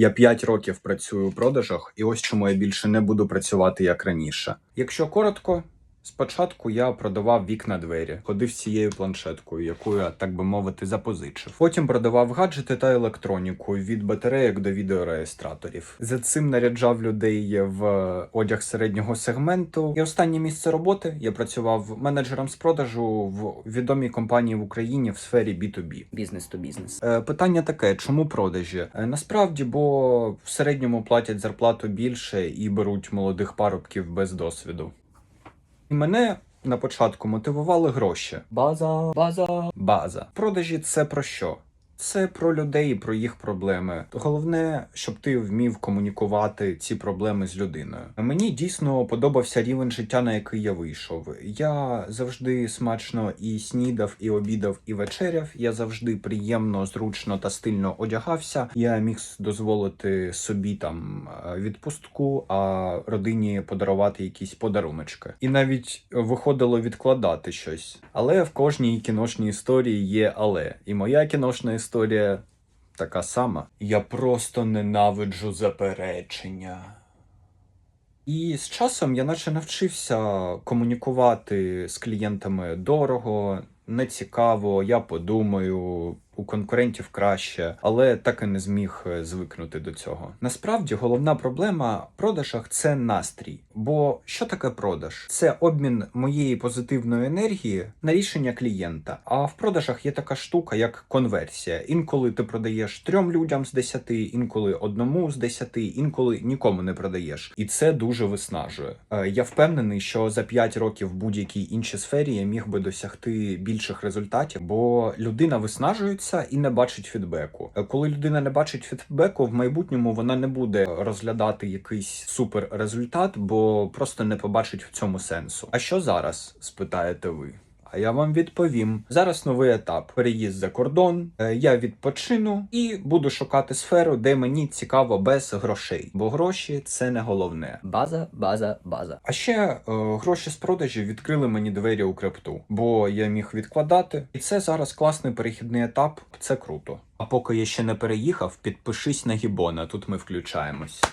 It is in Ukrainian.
Я 5 років працюю у продажах, і ось чому я більше не буду працювати як раніше. Якщо коротко, спочатку я продавав вікна двері, ходив цією планшеткою, яку я, так би мовити, запозичив. Потім продавав гаджети та електроніку від батарейок до відеореєстраторів. За цим наряджав людей в одяг середнього сегменту. І останнє місце роботи я працював менеджером з продажу в відомій компанії в Україні в сфері B2B. Бізнес то бізнес. Е, Питання таке: чому продажі? Е, Насправді, бо в середньому платять зарплату більше і беруть молодих парубків без досвіду. І мене на початку мотивували гроші. База, база. База. Продажі це про що? Це про людей і про їх проблеми. Головне, щоб ти вмів комунікувати ці проблеми з людиною. Мені дійсно подобався рівень життя, на який я вийшов. Я завжди смачно і снідав, і обідав, і вечеряв. Я завжди приємно, зручно та стильно одягався. Я міг дозволити собі там е, відпустку, а родині подарувати якісь подаруночки. І навіть виходило відкладати щось. Але в кожній кіношній історії є але. І моя кіношна історія така сама. Я просто ненавиджу заперечення. І з часом я наче навчився комунікувати з клієнтами дорого, нецікаво, я подумаю. У конкурентів краще, але так і не зміг е, звикнути до цього. Насправді головна проблема в продажах це настрій. Бо що таке продаж? Це обмін моєї позитивної енергії на рішення клієнта. А в продажах є така штука, як конверсія. Інколи ти продаєш трьом людям з десяти, інколи одному з десяти, інколи нікому не продаєш. І це дуже виснажує. Е, Я впевнений, що за 5 років в будь-якій іншій сфері я міг би досягти більших результатів, бо людина виснажується і не бачить фідбеку. Е, Коли людина не бачить фідбеку, в майбутньому вона не буде розглядати якийсь супер результат, бо просто не побачить в цьому сенсу. А що зараз? спитаєте ви. А я вам відповім: зараз новий етап: переїзд за кордон. Е, Я відпочину і буду шукати сферу, де мені цікаво без грошей, бо гроші це не головне. База, база, база. А ще е, гроші з продажів відкрили мені двері у крипту, бо я міг відкладати, і це зараз класний перехідний етап. Це круто. А поки я ще не переїхав, підпишись на Гібона. Тут ми включаємось.